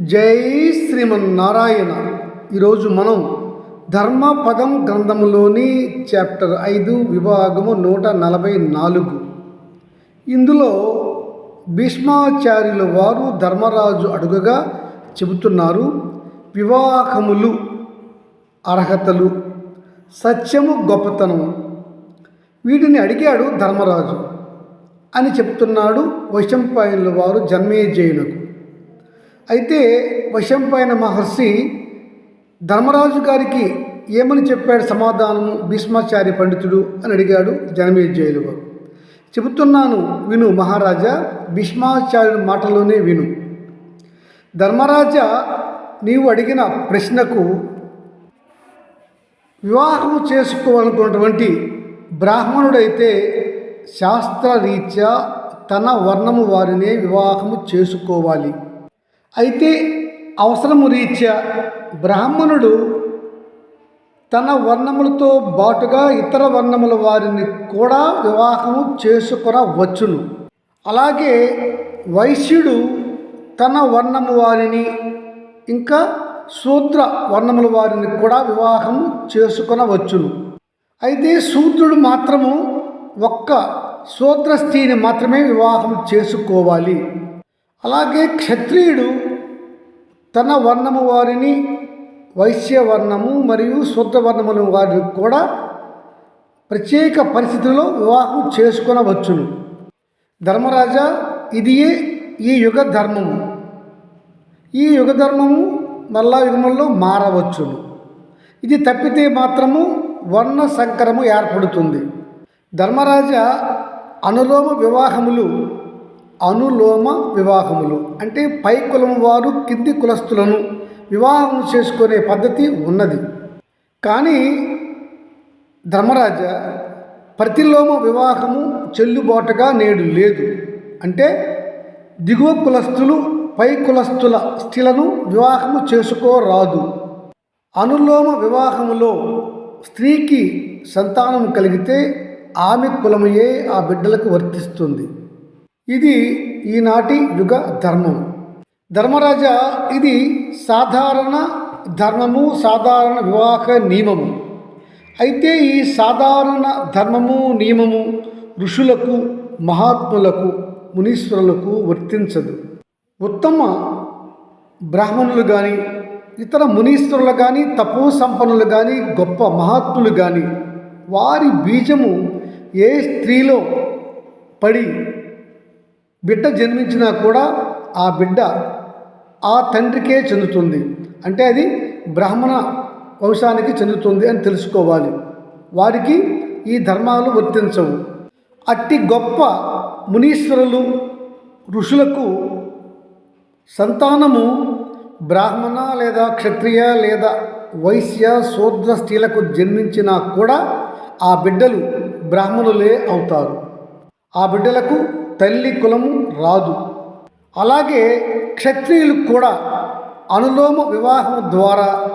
జై శ్రీమన్నారాయణ. ఈరోజు మనం ధర్మపదం గ్రంథములోని చాప్టర్ ఐదు విభాగము నూట నలభై నాలుగు. ఇందులో భీష్మాచార్యుల వారు ధర్మరాజు అడుగగా చెబుతున్నారు వివాహములు అర్హతలు సత్యము గొప్పతనం వీటిని అడిగాడు ధర్మరాజు. అని చెప్తున్నాడు వైశంపాయనుల వారు జన్మేజయునకు. అయితే వశంపైన మహర్షి ధర్మరాజు గారికి ఏమని చెప్పాడు సమాధానము భీష్మాచార్య పండితుడు అని అడిగాడు జనమేజయులు వారు చెబుతున్నాను విను మహారాజా భీష్మాచార్యుడి మాటలోనే విను. ధర్మరాజా నీవు అడిగిన ప్రశ్నకు వివాహము చేసుకోవాలనుకున్నటువంటి బ్రాహ్మణుడైతే శాస్త్రరీత్యా తన వర్ణము వారినే వివాహము చేసుకోవాలి. అయితే అవసరము రీత్యా బ్రాహ్మణుడు తన వర్ణములతో బాటుగా ఇతర వర్ణముల వారిని కూడా వివాహము చేసుకొనవచ్చును. అలాగే వైశ్యుడు తన వర్ణము వారిని ఇంకా శూద్ర వర్ణముల వారిని కూడా వివాహం చేసుకునవచ్చును. అయితే శూద్రుడు మాత్రము ఒక్క శూద్ర స్త్రీని మాత్రమే వివాహం చేసుకోవాలి. అలాగే క్షత్రియుడు తన వర్ణము వారిని వైశ్యవర్ణము మరియు శుద్ధవర్ణములు వారిని కూడా ప్రత్యేక పరిస్థితుల్లో వివాహం చేసుకొనవచ్చును. ధర్మరాజా ఇదియే ఈ యుగ ధర్మము. ఈ యుగ ధర్మము మళ్ళా యుగంలో మారవచ్చును. ఇది తప్పితే మాత్రము వర్ణ సంకరము ఏర్పడుతుంది. ధర్మరాజా అనులోమ వివాహములు అనులోమ వివాహములు. అంటే పై కులం వారు కింది కులస్తులను వివాహం చేసుకునే పద్ధతి ఉన్నది. కానీ ధర్మరాజ ప్రతిలోమ వివాహము చెల్లుబాటుగా నేడు లేదు. అంటే దిగువ కులస్తులు పై కులస్తుల స్త్రీలను వివాహము చేసుకోరాదు. అనులోమ వివాహములో స్త్రీకి సంతానం కలిగితే ఆమె కులమయే ఆ బిడ్డలకు వర్తిస్తుంది. ఇది ఈనాటి యుగ ధర్మం. ధర్మరాజా ఇది సాధారణ ధర్మము సాధారణ వివాహ నియమము. అయితే ఈ సాధారణ ధర్మము నియమము ఋషులకు మహాత్ములకు మునీశ్వరులకు వర్తించదు. ఉత్తమ బ్రాహ్మణులు కానీ ఇతర మునీశ్వరులు కానీ తపో సంపన్నులు కానీ గొప్ప మహాత్ములు కానీ వారి బీజము ఏ స్త్రీలో పడి బిడ్డ జన్మించినా కూడా ఆ బిడ్డ ఆ తండ్రికే చెందుతుంది. అంటే అది బ్రాహ్మణ వంశానికి చెందుతుంది అని తెలుసుకోవాలి. వారికి ఈ ధర్మాలు వర్తించవు. అట్టి గొప్ప మునీశ్వరులు ఋషులకు సంతానము బ్రాహ్మణ లేదా క్షత్రియ లేదా వైశ్య శూద్ర స్త్రీలకు జన్మించినా కూడా ఆ బిడ్డలు బ్రాహ్మణులే అవుతారు. ఆ బిడ్డలకు తల్లి కులము రాదు. అలాగే క్షత్రియులు కూడా అనులోమ వివాహం ద్వారా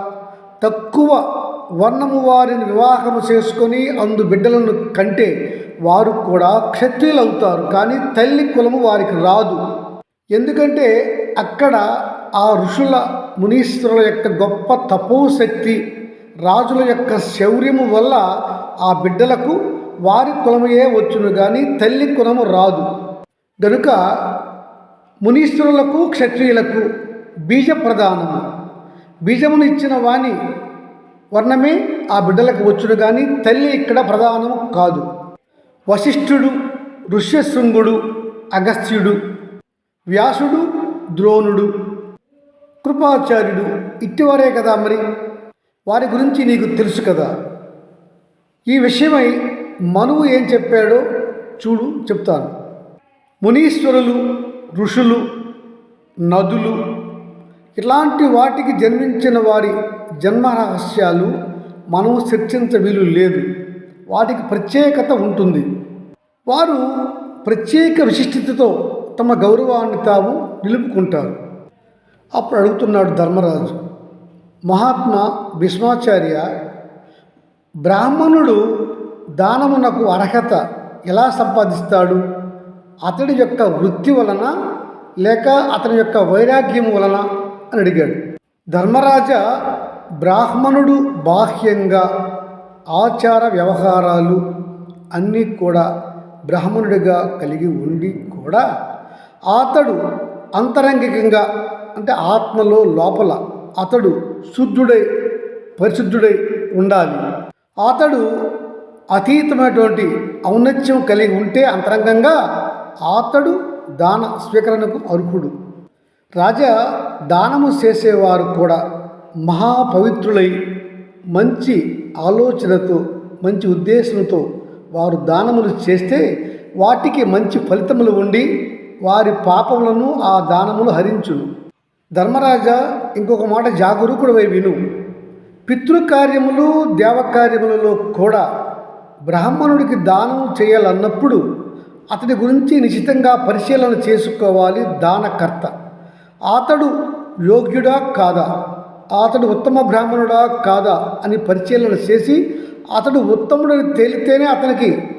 తక్కువ వర్ణము వారిని వివాహము చేసుకొని అందు బిడ్డలను కంటే వారు కూడా క్షత్రియులు అవుతారు కానీ తల్లి కులము వారికి రాదు. ఎందుకంటే అక్కడ ఆ ఋషుల మునీశ్వరుల యొక్క గొప్ప తపోశక్తి రాజుల యొక్క శౌర్యము వల్ల ఆ బిడ్డలకు వారి కులమయే వచ్చును. కానీ తల్లి కులము రాదు. గనుక మునీశ్వరులకు క్షత్రియులకు బీజ ప్రధానము బీజమును ఇచ్చిన వాణి వర్ణమే ఆ బిడ్డలకు వచ్చుడు కానీ తల్లి ఇక్కడ ప్రధానము కాదు. వశిష్ఠుడు ఋష్యశృంగుడు అగస్త్యుడు వ్యాసుడు ద్రోణుడు కృపాచార్యుడు ఇట్టివారే కదా మరి? వారి గురించి నీకు తెలుసు కదా. ఈ విషయమై మనువు ఏం చెప్పాడో చూడు చెప్తాను. మునీశ్వరులు ఋషులు నదులు ఇలాంటి వాటికి జన్మించిన వారి జన్మ రహస్యాలు మనం చర్చించ వీలు లేదు. వాటికి ప్రత్యేకత ఉంటుంది. వారు ప్రత్యేక విశిష్టతతో తమ గౌరవాన్ని తాము నిలుపుకుంటారు. అప్పుడు అడుగుతున్నాడు ధర్మరాజు మహాత్మా భీష్మాచార్య బ్రాహ్మణుడు దానమునకు అర్హత ఎలా సంపాదిస్తాడు? అతడి యొక్క వృత్తి వలన లేక అతని యొక్క వైరాగ్యం వలన అని అడిగాడు. ధర్మరాజ బ్రాహ్మణుడు బాహ్యంగా ఆచార వ్యవహారాలు అన్నీ కూడా బ్రాహ్మణుడిగా కలిగి ఉండి కూడా అతడు అంతరంగికంగా అంటే ఆత్మలో లోపల అతడు శుద్ధుడై పరిశుద్ధుడై ఉండాలి. అతడు అతీతమైనటువంటి ఔన్నత్యం కలిగి ఉంటే అంతరంగంగా ఆతడు దాన స్వీకరణకు అర్హుడు. రాజా దానము చేసేవారు కూడా మహాపవిత్రులై మంచి ఆలోచనతో మంచి ఉద్దేశంతో వారు దానములు చేస్తే వాటికి మంచి ఫలితములు ఉండి వారి పాపములను ఆ దానములు హరించును. ధర్మరాజా ఇంకొక మాట జాగరూకుడవై విను. పితృకార్యములు దేవకార్యములలో కూడా బ్రాహ్మణుడికి దానం చేయాలన్నప్పుడు అతని గురించి నిశ్చితంగా పరిశీలన చేసుకోవాలి దానకర్త. అతడు యోగ్యుడా కాదా? అతడు ఉత్తమ బ్రాహ్మణుడా కాదా? అని పరిశీలన చేసి అతడు ఉత్తముడని తేలితేనే అతనికి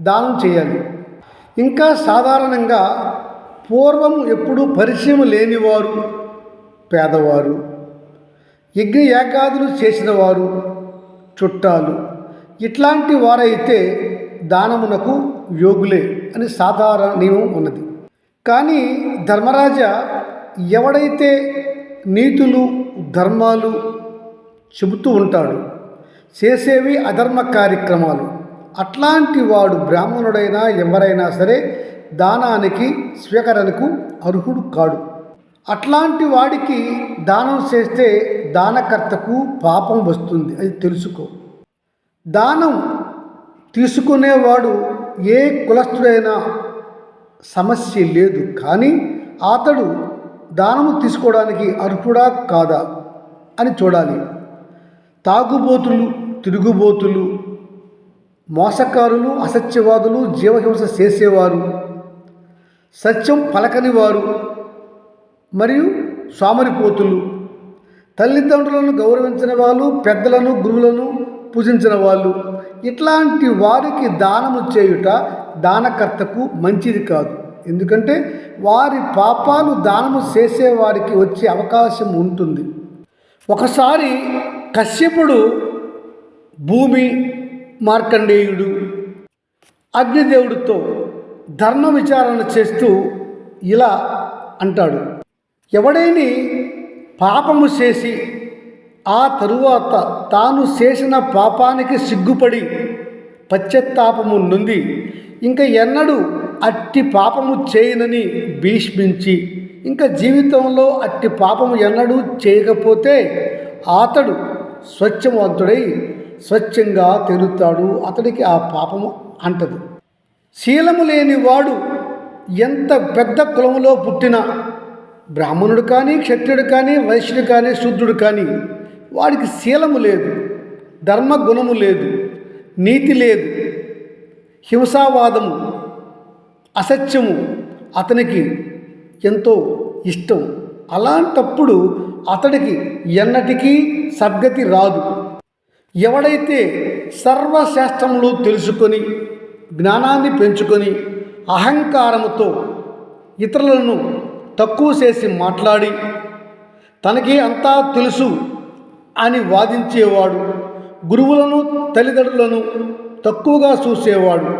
దానం చేయాలి. ఇంకా సాధారణంగా పూర్వం ఎప్పుడూ పరిచయం లేనివారు పేదవారు యజ్ఞ ఏకాదులు చేసిన వారు చుట్టాలు. ఇట్లాంటి వారైతే దానమునకు యోగులే అని సాధారణ నియమం ఉన్నది. కానీ ధర్మరాజ ఎవడైతే నీతులు ధర్మాలు చెబుతూ ఉంటాడు చేసేవి అధర్మ కార్యక్రమాలు అట్లాంటి వాడు బ్రాహ్మణుడైనా ఎవరైనా సరే దానానికి స్వీకరణకు అర్హుడు కాడు. అట్లాంటి వాడికి దానం చేస్తే దానకర్తకు పాపం వస్తుంది అది తెలుసుకో. దానం తీసుకునేవాడు ఏ కులస్థుడైనా సమస్య లేదు. కానీ అతడు దానము తీసుకోవడానికి అర్హుడా కాదా అని చూడాలి. తాగుబోతులు తిరుగుబోతులు మోసకారులు అసత్యవాదులు జీవహింస చేసేవారు సత్యం పలకని వారు మరియు సోమరిపోతులు తల్లిదండ్రులను గౌరవించిన వాళ్ళు పెద్దలను గురువులను పూజించిన వాళ్ళు ఇట్లాంటి వారికి దానము చేయుట దానకర్తకు మంచిది కాదు. ఎందుకంటే వారి పాపాలు దానము చేసేవారికి వచ్చే అవకాశం ఉంటుంది. ఒకసారి కశ్యపుడు భూమి మార్కండేయుడు అగ్నిదేవుడితో ధర్మ విచారణ చేస్తూ ఇలా అంటాడు. ఎవడైని పాపము చేసి ఆ తరువాత తాను చేసిన పాపానికి సిగ్గుపడి పశ్చత్తాపము నుండి ఇంకా ఎన్నడూ అట్టి పాపము చేయనని భీష్మించి ఇంకా జీవితంలో అట్టి పాపము ఎన్నడూ చేయకపోతే అతడు స్వచ్ఛవంతుడై స్వచ్ఛంగా తెరుతాడు. అతడికి ఆ పాపము అంటదు. శీలము లేని వాడు ఎంత పెద్ద కులములో పుట్టిన బ్రాహ్మణుడు కానీ క్షత్రియుడు కానీ వైశ్యుడు కానీ శూద్రుడు కానీ వాడికి శీలము లేదు ధర్మ గుణము లేదు నీతి లేదు హింసావాదము అసత్యము అతనికి ఎంతో ఇష్టం. అలాంటప్పుడు అతడికి ఎన్నటికీ సద్గతి రాదు. ఎవడైతే సర్వశాస్త్రములు తెలుసుకొని జ్ఞానాన్ని పెంచుకొని అహంకారముతో ఇతరులను తక్కువ చేసి మాట్లాడి తనకి అంతా తెలుసు అని వాదించేవాడు గురువులను తల్లిదండ్రులను తక్కువగా చూసేవాడు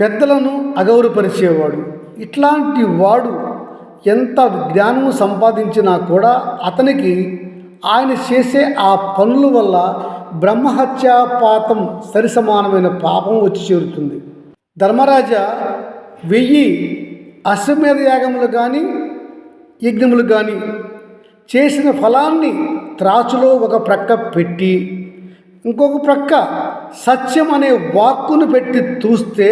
పెద్దలను అగౌరపరిచేవాడు ఇట్లాంటి వాడు ఎంత జ్ఞానం సంపాదించినా కూడా అతనికి ఆయన చేసే ఆ పనుల వల్ల బ్రహ్మహత్యాపాతం సరిసమానమైన పాపం వచ్చి చేరుతుంది. ధర్మరాజా వెయ్యి అశ్వమేధ యాగములు కానీ యజ్ఞములు కానీ చేసిన ఫలాన్ని త్రాచులో ఒక ప్రక్క పెట్టి ఇంకొక ప్రక్క సత్యం అనే వాక్కును పెట్టి చూస్తే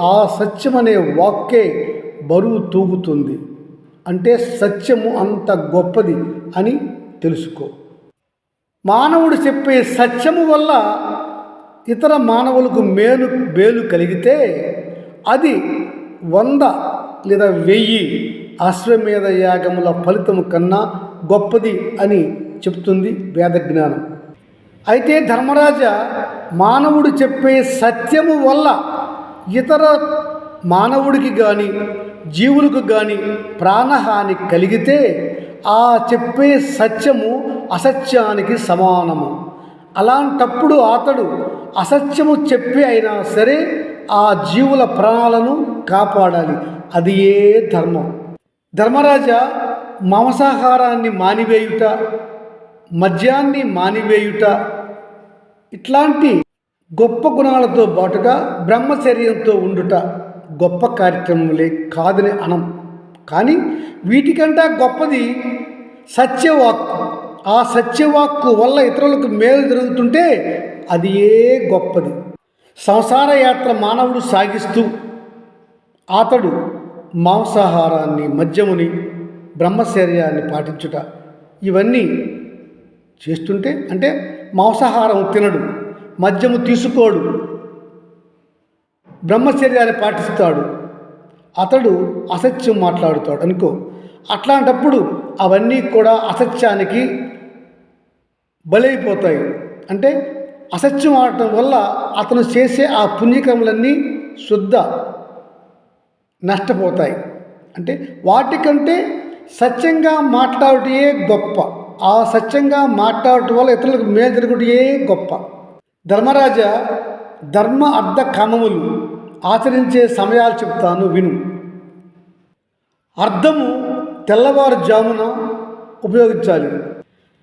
ఆ సత్యం అనే వాక్కే బరువు తూగుతుంది. అంటే సత్యము అంత గొప్పది అని తెలుసుకో. మానవుడు చెప్పే సత్యము వల్ల ఇతర మానవులకు మేలు మేలు కలిగితే అది వంద లేదా వెయ్యి అశ్వమేధ యాగముల ఫలితము కన్నా గొప్పది అని చెప్తుంది వేదజ్ఞానం. అయితే ధర్మరాజ మానవుడు చెప్పే సత్యము వల్ల ఇతర మానవుడికి కానీ జీవులకు కానీ ప్రాణహాని కలిగితే ఆ చెప్పే సత్యము అసత్యానికి సమానము. అలాంటప్పుడు అతడు అసత్యము చెప్పి అయినా సరే ఆ జీవుల ప్రాణాలను కాపాడాలి. అది ఏ ధర్మం? ధర్మరాజా మాంసాహారాన్ని మానివేయుట మద్యాన్ని మానివేయుట ఇట్లాంటి గొప్ప గుణాలతో పాటుగా బ్రహ్మచర్యంతో ఉండుట గొప్ప కార్యక్రమములే కాదని అనం. కానీ వీటికంటే గొప్పది సత్యవాక్కు. ఆ సత్యవాక్కు వల్ల ఇతరులకు మేలు జరుగుతుంటే అది ఏ గొప్పది? సంసార యాత్ర మానవుడు సాగిస్తూ అతడు మాంసాహారాన్ని మద్యముని బ్రహ్మచర్యాన్ని పాటించుట. ఇవన్నీ చేస్తుంటే అంటే మాంసాహారం తినడు మద్యము తీసుకోడు బ్రహ్మచర్యాన్ని పాటిస్తాడు అతడు అసత్యం మాట్లాడుతాడు అనుకో. అట్లాంటప్పుడు అవన్నీ కూడా అసత్యానికి బలైపోతాయి. అంటే అసత్యం ఆడటం వల్ల అతను చేసే ఆ పుణ్యకములన్నీ శుద్ధ నష్టపోతాయి. అంటే వాటికంటే సత్యంగా మాట్లాడటే గొప్ప. ఆ సత్యంగా మాట్లాడటం వల్ల ఇతరులకు మేలు జరుగుటే గొప్ప. ధర్మరాజ ధర్మ అర్థ కామములు ఆచరించే సమయాలు చెప్తాను విను. అర్థము తెల్లవారుజామున ఉపయోగించాలి.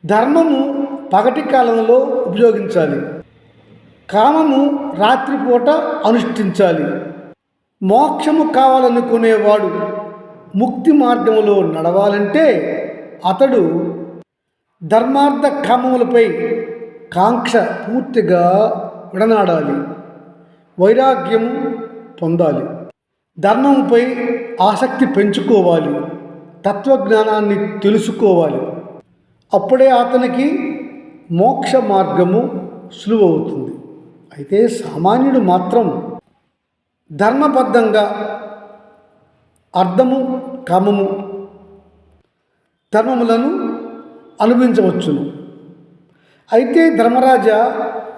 ధర్మము పగటి కాలంలో ఉపయోగించాలి. కామము రాత్రిపూట అనుష్ఠించాలి. మోక్షము కావాలనుకునేవాడు ముక్తి మార్గంలో నడవాలంటే అతడు ధర్మార్థ కామములపై కాంక్ష పూర్తిగా విడనాడాలి వైరాగ్యం పొందాలి. ధర్మముపై ఆసక్తి పెంచుకోవాలి. తత్వజ్ఞానాన్ని తెలుసుకోవాలి. అప్పుడే అతనికి మోక్ష మార్గము సులువవుతుంది. అయితే సామాన్యుడు మాత్రం ధర్మబద్ధంగా అర్థము క్రమము ధర్మములను అనుభవించవచ్చును. అయితే ధర్మరాజ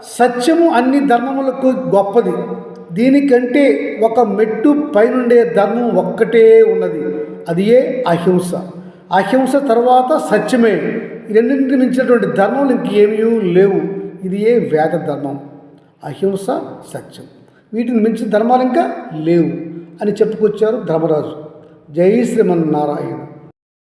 సత్యము అన్ని ధర్మములకు గొప్పది. దీనికంటే ఒక మెట్టు పైనుండే ధర్మం ఒక్కటే ఉన్నది. అది ఏ? అహింస. అహింస తర్వాత సత్యమే. రెండింటికి రెండింటిని మించినటువంటి ధర్మం ఇంకేమీ లేవు. ఇది ఏ? వేద ధర్మం. అహింస సత్యం. వీటిని మించిన ధర్మాలు ఇంకా లేవు అని చెప్పుకొచ్చారు ధర్మరాజు. జై శ్రీమన్నారాయణ